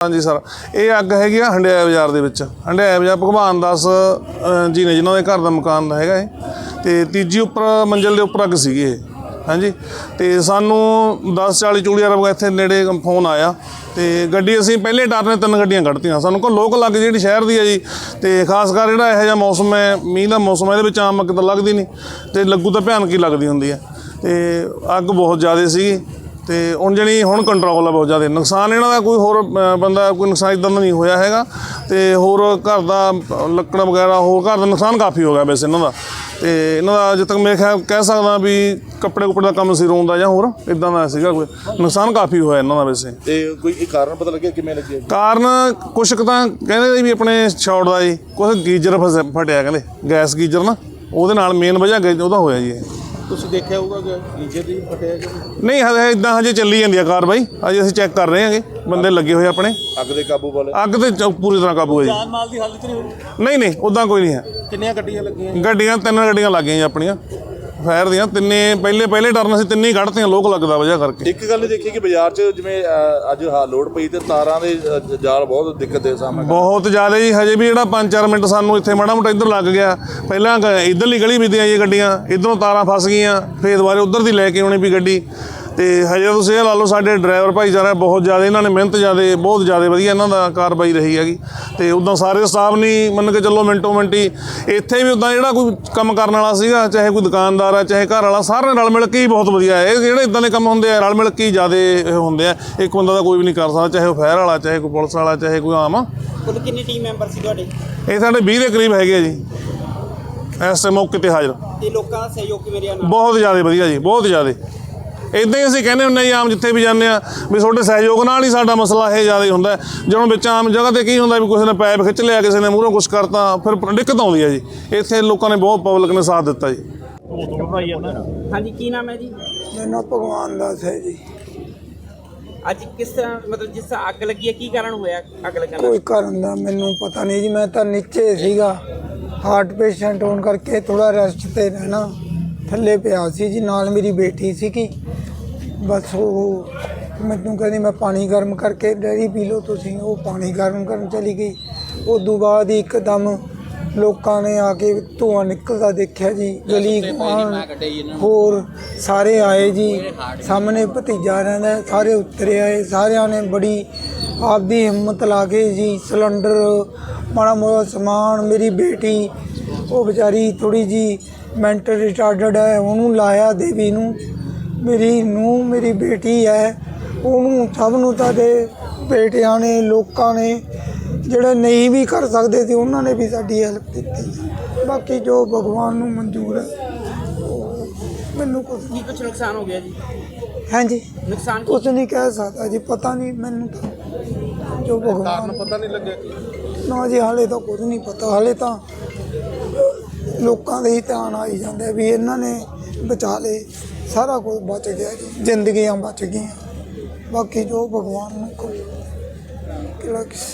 ਹਾਂਜੀ ਸਰ, ਇਹ ਅੱਗ ਹੈਗੀ ਆ ਹੰਡਿਆਇਆ ਬਾਜ਼ਾਰ ਦੇ ਵਿੱਚ। ਹੰਡਿਆਇਆ ਬਾਜ਼ਾਰ ਭਗਵਾਨ ਦਾਸ ਜੀ ਨੇ ਜਿਨ੍ਹਾਂ ਦੇ ਘਰ ਦਾ ਮਕਾਨ ਹੈਗਾ ਇਹ। ਤੇ ਤੀਜੀ ਉੱਪਰ ਮੰਜ਼ਲ ਦੇ ਉੱਪਰ ਅੱਗ ਸੀਗੀ ਇਹ, ਹਾਂਜੀ। ਤੇ ਸਾਨੂੰ 10:40 ਚੂੜੀਆ ਰਬ ਇੱਥੇ ਨੇੜੇ ਫੋਨ ਆਇਆ। ਤੇ ਗੱਡੀ ਅਸੀਂ ਪਹਿਲੇ ਟਾਰ ਨੇ ਤਿੰਨ ਗੱਡੀਆਂ ਕੱਢਤੀਆਂ। ਸਾਨੂੰ ਕੋ ਲੋਕ ਲੱਗ ਜਿਹੜੀ ਸ਼ਹਿਰ ਦੀ ਹੈ ਜੀ। ਤੇ ਖਾਸ ਕਰ ਜਿਹੜਾ ਇਹੋ ਜਿਹਾ ਮੌਸਮ ਹੈ, ਮੀਂਹ ਦਾ ਮੌਸਮ ਹੈ, ਇਹਦੇ ਵਿੱਚ ਆਮ ਅੱਗ ਤਾਂ ਲੱਗਦੀ ਨਹੀਂ। ਤੇ ਲੱਗੂ ਤਾਂ ਭਿਆਨਕ ਹੀ ਲੱਗਦੀ ਹੁੰਦੀ ਹੈ। ਤੇ ਅੱਗ ਬਹੁਤ ਜ਼ਿਆਦਾ ਸੀਗੀ। ਤੇ ਹੁਣ ਜਣੀ ਹੁਣ ਕੰਟਰੋਲ ਹੈ ਬਹੁਤ ਜ਼ਿਆਦਾ। ਨੁਕਸਾਨ ਇਹਨਾਂ ਦਾ ਕੋਈ ਹੋਰ ਬੰਦਾ ਕੋਈ ਨੁਕਸਾਨ ਇਦਾਂ ਦਾ ਨਹੀਂ ਹੋਇਆ ਹੈਗਾ। ਤੇ ਹੋਰ ਘਰ ਦਾ ਲੱਕੜ ਵਗੈਰਾ ਹੋਰ ਘਰ ਦਾ ਨੁਕਸਾਨ ਕਾਫੀ ਹੋ ਗਿਆ ਵੈਸੇ ਇਹਨਾਂ ਦਾ। ਤੇ ਇਹਨਾਂ ਦਾ ਜਿੱਦ ਤੱਕ ਮੇਰੇ ਖਿਆਲ ਕਹਿ ਸਕਦਾ ਵੀ ਕੱਪੜੇ ਕੁਪੜੇ ਦਾ ਕੰਮ ਸੀ ਰੋਂਦਾ ਜਾਂ ਹੋਰ ਇਦਾਂ ਦਾ ਸੀਗਾ ਕੋਈ। ਨੁਕਸਾਨ ਕਾਫੀ ਹੋਇਆ ਇਹਨਾਂ ਦਾ ਵੈਸੇ। ਤੇ ਕੋਈ ਇਹ ਕਾਰਨ ਪਤਾ ਲੱਗਿਆ ਕਿਵੇਂ ਲੱਗਿਆ ਕਾਰਨ ਕੁਛ ਕੁ ਤਾਂ ਕਹਿੰਦੇ ਵੀ ਆਪਣੇ ਸ਼ਾਰਟ ਦਾ ਜੀ ਕੁਛ ਗੀਜ਼ਰ ਫਟਿਆ ਕਹਿੰਦੇ। ਗੈਸ ਗੀਜ਼ਰ ਨਾ ਉਹਦੇ ਨਾਲ ਮੇਨ ਵਜ੍ਹਾ ਉਹਦਾ ਹੋਇਆ ਜੀ ਇਹ। ਤੁਸੀਂ ਦੇਖਿਆ ਹੋਊਗਾ ਕਿ ਨੀਚੇ ਦੀ ਫਟਿਆ ਕਿ ਨਹੀਂ ਹਜੇ ਇਦਾਂ ਹਜੇ ਚੱਲੀ ਜਾਂਦੀ ਆ ਕਾਰਵਾਈ ਅਜੇ ਅਸੀਂ ਚੈੱਕ ਕਰ ਰਹੇ ਹਾਂਗੇ ਬੰਦੇ ਲੱਗੇ ਹੋਏ ਆਪਣੇ। ਅੱਗ ਦੇ ਕਾਬੂ ਵਾਲੇ ਅੱਗ ਤੇ ਚ- ਪੂਰੀ ਤਰ੍ਹਾਂ ਕਾਬੂ ਹੈ ਜੀ। ਮਾਲ ਦੀ ਹਾਲਤ ਨਹੀਂ ਹੋਈ? ਨਹੀਂ ਨਹੀਂ ਉਦਾਂ ਕੋਈ ਨਹੀਂ ਹੈ। ਕਿੰਨੀਆਂ ਗੱਡੀਆਂ ਲੱਗੀਆਂ ਗੱਡੀਆਂ ਤਿੰਨ ਗੱਡੀਆਂ ਲੱਗੀਆਂ ਜੀ ਆਪਣੀਆਂ। ਫਾਇਰ ਦੀਆਂ ਤਿੰਨੇ ਪਹਿਲੇ ਪਹਿਲੇ ਟਰਨ ਅਸੀਂ ਤਿੰਨੇ ਹੀ ਕੱਢਤੀਆਂ ਲੋਕ ਲੱਗਦਾ ਵਜ੍ਹਾ ਕਰਕੇ। ਇੱਕ ਗੱਲ ਦੇਖੀ ਕਿ ਬਾਜ਼ਾਰ 'ਚ ਜਿਵੇਂ ਅ, ਅੱਜ ਹਾ ਲੋਡ ਪਈ ਤੇ ਤਾਰਾਂ ਦੇ ਅ, ਜਾਲ ਬਹੁਤ ਦਿੱਕਤ ਦੇ ਸਾਹਮਣੇ। ਬਹੁਤ ਜ਼ਿਆਦਾ ਜੀ ਹਜੇ ਵੀ ਜਿਹੜਾ 5-4 ਮਿੰਟ ਸਾਨੂੰ ਇੱਥੇ ਮਾੜਾ ਮੋਟਾ ਇੱਧਰ ਲੱਗ ਗਿਆ। ਪਹਿਲਾਂ ਗ- ਇੱਧਰਲੀ ਗਲੀ ਵਿੱਚ ਆਈਏ ਗੱਡੀਆਂ ਇੱਧਰੋਂ ਤਾਰਾਂ ਫਸ ਗਈਆਂ ਫੇਰ ਦੁਬਾਰੇ ਉੱਧਰ ਦੀ ਲੈ ਕੇ ਆਉਣੀ ਵੀ ਗੱਡੀ। ਤੇ ਹਜੇ ਤੁਸੀਂ ਇਹ ਲਾ ਲਓ ਸਾਡੇ ਡਰਾਈਵਰ ਭਾਈਚਾਰਾ ਬਹੁਤ ਜ਼ਿਆਦਾ ਇਹਨਾਂ ਨੇ ਮਿਹਨਤ ਜ਼ਿਆਦਾ ਬਹੁਤ ਜ਼ਿਆਦਾ ਵਧੀਆ ਇਹਨਾਂ ਦਾ ਕਾਰਵਾਈ ਰਹੀ ਹੈਗੀ। ਤੇ ਉਦਾਂ ਸਾਰੇ ਸਟਾਫ ਨਹੀਂ ਮੰਨ ਕੇ ਚੱਲੋ ਮਿੰਟੋ ਮਿੰਟੀ ਇੱਥੇ ਵੀ ਉਦਾਂ ਜਿਹੜਾ ਕੋਈ ਕੰਮ ਕਰਨ ਵਾਲਾ ਸੀਗਾ ਚਾਹੇ ਕੋਈ ਦੁਕਾਨਦਾਰ ਆ ਚਾਹੇ ਘਰ ਵਾਲਾ ਸਾਰੇ ਨਾਲ ਮਿਲ ਕੇ ਹੀ ਬਹੁਤ ਵਧੀਆ ਹੈ। ਇਹ ਜਿਹੜੇ ਇਦਾਂ ਦੇ ਕੰਮ ਹੁੰਦੇ ਆ ਰਲ ਮਿਲ ਕੇ ਹੀ ਜ਼ਿਆਦਾ ਹੁੰਦੇ ਆ। ਇੱਕ ਬੰਦਾ ਤਾਂ ਕੋਈ ਵੀ ਨਹੀਂ ਕਰ ਸਕਦਾ ਚਾਹੇ ਉਹ ਫਾਇਰ ਵਾਲਾ ਚਾਹੇ ਕੋਈ ਪੁਲਿਸ ਵਾਲਾ ਚਾਹੇ ਕੋਈ ਆਮ। ਆ ਕੁੱਲ ਕਿੰਨੀ ਟੀਮ ਮੈਂਬਰ ਸੀ ਤੁਹਾਡੇ? ਇਹ ਸਾਡੇ 20 ਦੇ ਕਰੀਬ ਹੈਗੇ ਆ ਜੀ। ਇਸ ਟਾਈਮ ਮੌਕੇ ਤੇ ਹਾਜ਼ਰ। ਤੇ ਲੋਕਾਂ ਦਾ ਸਹਿਯੋਗ ਕਿਵੇਂ ਰਿਹਾ ਬਹੁਤ ਜ਼ਿਆਦਾ ਵਧੀਆ ਜੀ ਬਹੁਤ ਜ਼ਿਆਦਾ। ਇਦਾਂ ਹੀ ਅਸੀਂ ਕਹਿੰਦੇ ਹੁੰਦੇ ਜੀ ਆਮ ਜਿੱਥੇ ਵੀ ਜਾਂਦੇ ਆ ਵੀ ਤੁਹਾਡੇ ਸਹਿਯੋਗ ਨਾਲ ਹੀ ਸਾਡਾ ਮਸਲਾ ਇਹ ਜ਼ਿਆਦਾ ਹੀ ਹੁੰਦਾ। ਜਦੋਂ ਵਿੱਚ ਆਮ ਜਗ੍ਹਾ ਤੇ ਕੀ ਹੁੰਦਾ ਵੀ ਕਿਸੇ ਨੇ ਪੈਪ ਖਿੱਚ ਲਿਆ ਕਿਸੇ ਨੇ ਮੂਹਰੋਂ ਕੁਝ ਕਰਤਾ ਫਿਰ ਦਿੱਕਤ ਆਉਂਦੀ ਹੈ ਜੀ। ਇੱਥੇ ਲੋਕਾਂ ਨੇ ਬਹੁਤ ਪਬਲਿਕ ਨੇ ਸਾਥ ਦਿੱਤਾ ਜੀ। ਹਾਂਜੀ ਕੀ ਨਾਮ ਹੈ ਜੀ? ਮੇਰਾ ਨਾਮ ਭਗਵਾਨ ਦਾਸ ਹੈ ਜੀ। ਅੱਜ ਕਿਸ ਤਰ੍ਹਾਂ ਮਤਲਬ ਜਿਸ ਤਰ੍ਹਾਂ ਅੱਗ ਲੱਗੀ ਹੈ ਕੀ ਕਾਰਨ ਹੋਇਆ ਅੱਗ ਲੱਗਣ ਦਾ? ਕੋਈ ਕਾਰਨ ਦਾ ਮੈਨੂੰ ਪਤਾ ਨਹੀਂ ਜੀ ਮੈਂ ਤਾਂ ਨੀਚੇ ਸੀਗਾ। ਹਾਰਟ ਪੇਸ਼ੈਂਟ ਹੋਣ ਕਰਕੇ ਥੋੜਾ ਰੈਸਟ ਤੇ ਰਹਿਣਾ। ਥੱਲੇ ਪਿਆ ਸੀ ਜੀ ਨਾਲ ਮੇਰੀ ਬੇਟੀ ਸੀਗੀ। ਬਸ ਉਹ ਮੈਨੂੰ ਕਹਿੰਦੀ ਮੈਂ ਪਾਣੀ ਗਰਮ ਕਰਕੇ ਡੈਡੀ ਪੀ ਲਓ ਤੁਸੀਂ। ਉਹ ਪਾਣੀ ਗਰਮ ਕਰਨ ਚਲੀ ਗਈ। ਉਦੋਂ ਬਾਅਦ ਹੀ ਇੱਕਦਮ ਲੋਕਾਂ ਨੇ ਆ ਕੇ ਧੂੰਆਂ ਨਿਕਲਦਾ ਦੇਖਿਆ ਜੀ। ਗਲੀ ਗੁਆਂਢ ਹੋਰ ਸਾਰੇ ਆਏ ਜੀ। ਸਾਹਮਣੇ ਭਤੀਜਾ ਰਹਿੰਦਾ ਸਾਰੇ ਉਤਰੇ ਆਏ। ਸਾਰਿਆਂ ਨੇ ਬੜੀ ਆਪਦੀ ਹਿੰਮਤ ਲਾ ਕੇ ਜੀ ਸਿਲੰਡਰ ਮਾੜਾ ਮੋੜਾ ਸਮਾਨ ਮੇਰੀ ਬੇਟੀ ਉਹ ਵਿਚਾਰੀ ਥੋੜੀ ਜੀ ਮੈਂਟਲ ਰਿਟਾਰਡਡ ਹੈ ਉਹਨੂੰ ਲਾਇਆ ਦੇਵੀ ਨੂੰ। ਮੇਰੀ ਨੂੰ ਮੇਰੀ ਬੇਟੀ ਹੈ ਉਹਨੂੰ ਸਭ ਨੂੰ ਤਾਂ ਦੇ ਬੇਟਿਆਂ ਨੇ ਲੋਕਾਂ ਨੇ ਜਿਹੜੇ ਨਹੀਂ ਵੀ ਕਰ ਸਕਦੇ ਸੀ ਉਹਨਾਂ ਨੇ ਵੀ ਸਾਡੀ ਹੈਲਪ ਕੀਤੀ। ਬਾਕੀ ਜੋ ਭਗਵਾਨ ਨੂੰ ਮਨਜ਼ੂਰ ਹੈ ਉਹ ਮੈਨੂੰ ਕੁਝ ਕੀ ਕੁਝ ਨੁਕਸਾਨ ਹੋ ਗਿਆ ਜੀ? ਹਾਂਜੀ। ਨੁਕਸਾਨ ਕੁਝ ਨਹੀਂ ਕਹਿ ਸਕਦਾ ਜੀ ਪਤਾ ਨਹੀਂ ਮੈਨੂੰ ਤਾਂ ਜੋ ਭਗਵਾਨ ਪਤਾ ਨਹੀਂ ਲੱਗਿਆ। ਨਾ ਜੀ ਹਾਲੇ ਤਾਂ ਕੁਝ ਨਹੀਂ ਪਤਾ ਹਾਲੇ ਤਾਂ ਲੋਕਾਂ ਦੇ ਹੀ ਧਿਆਨ ਆਈ ਜਾਂਦਾ ਵੀ ਇਹਨਾਂ ਨੇ ਬਚਾ ਲਏ, ਸਾਰਾ ਕੁਝ ਬਚ ਗਿਆ ਜੀ, ਜ਼ਿੰਦਗੀਆਂ ਬਚ ਗਈਆਂ। ਬਾਕੀ ਜੋ ਭਗਵਾਨ ਨੂੰ ਕਹੋ, ਕਿਹੜਾ ਕਿਸ